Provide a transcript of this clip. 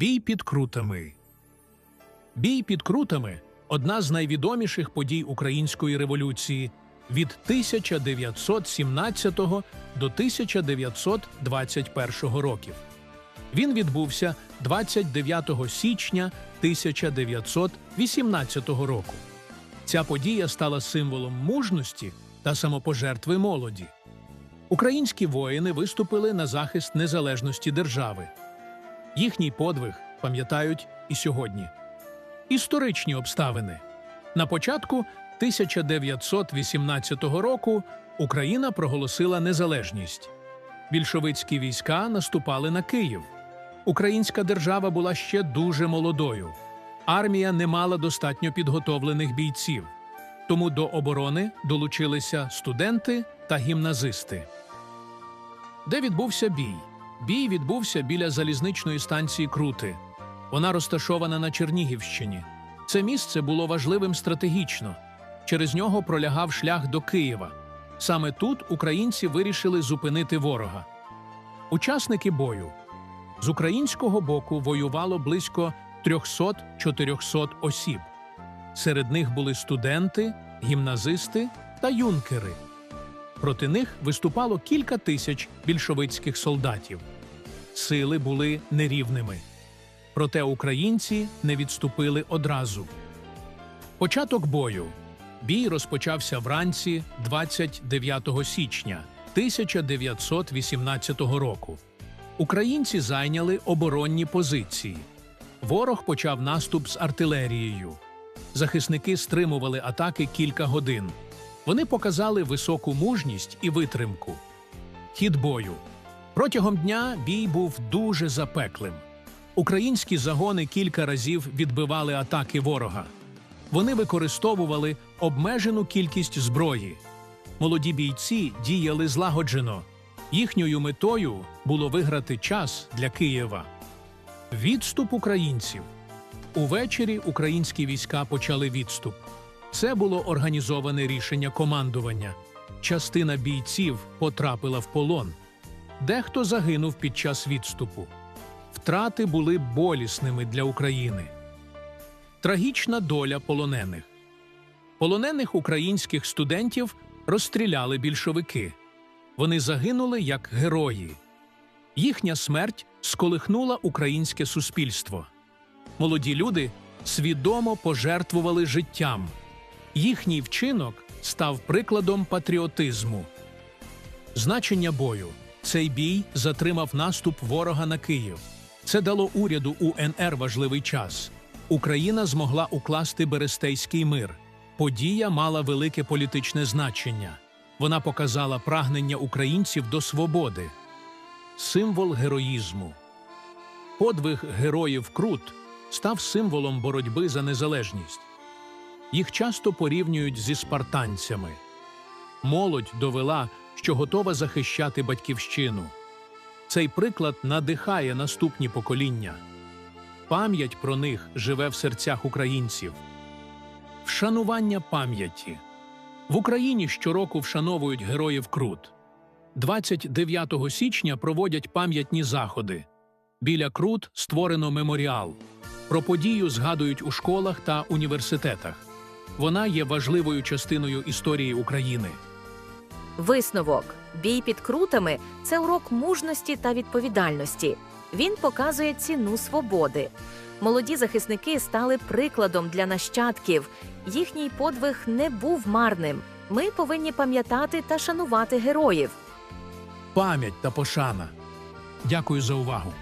Бій під крутами. Бій під крутами одна з найвідоміших подій української революції від 1917 до 1921 років. Він відбувся 29 січня 1918 року. Ця подія стала символом мужності та самопожертви молоді. Українські воїни виступили на захист незалежності держави. Їхній подвиг пам'ятають і сьогодні. Історичні обставини. На початку 1918 року Україна проголосила незалежність. Більшовицькі війська наступали на Київ. Українська держава була ще дуже молодою. Армія не мала достатньо підготовлених бійців. Тому до оборони долучилися студенти та гімназисти. Де відбувся бій? Бій відбувся біля залізничної станції Крути. Вона розташована на Чернігівщині. Це місце було важливим стратегічно. Через нього пролягав шлях до Києва. Саме тут українці вирішили зупинити ворога. Учасники бою з українського боку воювало близько 300-400 осіб. Серед них були студенти, гімназисти та юнкери. Проти них виступало кілька тисяч більшовицьких солдатів. Сили були нерівними. Проте українці не відступили одразу. Початок бою. Бій розпочався вранці 29 січня 1918 року. Українці зайняли оборонні позиції. Ворог почав наступ з артилерією. Захисники стримували атаки кілька годин. Вони показали високу мужність і витримку. Хід бою. Протягом дня бій був дуже запеклим. Українські загони кілька разів відбивали атаки ворога. Вони використовували обмежену кількість зброї. Молоді бійці діяли злагоджено. Їхньою метою було виграти час для Києва. Відступ українців. Увечері українські війська почали відступ. Це було організоване рішення командування. Частина бійців потрапила в полон. Дехто загинув під час відступу. Втрати були болісними для України. Трагічна доля полонених. Полонених українських студентів розстріляли більшовики. Вони загинули як герої. Їхня смерть сколихнула українське суспільство. Молоді люди свідомо пожертвували життям. Їхній вчинок став прикладом патріотизму. Значення бою. Цей бій затримав наступ ворога на Київ. Це дало уряду УНР важливий час. Україна змогла укласти Берестейський мир. Подія мала велике політичне значення. Вона показала прагнення українців до свободи. Символ героїзму. Подвиг героїв Крут став символом боротьби за незалежність. Їх часто порівнюють зі спартанцями. Молодь довела, що готова захищати батьківщину. Цей приклад надихає наступні покоління. Пам'ять про них живе в серцях українців. Вшанування пам'яті в Україні щороку вшановують героїв Крут. 29 січня проводять пам'ятні заходи. Біля Крут створено меморіал. Про подію згадують у школах та університетах. Вона є важливою частиною історії України. Висновок: бій під крутами це урок мужності та відповідальності. Він показує ціну свободи. Молоді захисники стали прикладом для нащадків. Їхній подвиг не був марним. Ми повинні пам'ятати та шанувати героїв. Пам'ять та пошана. Дякую за увагу.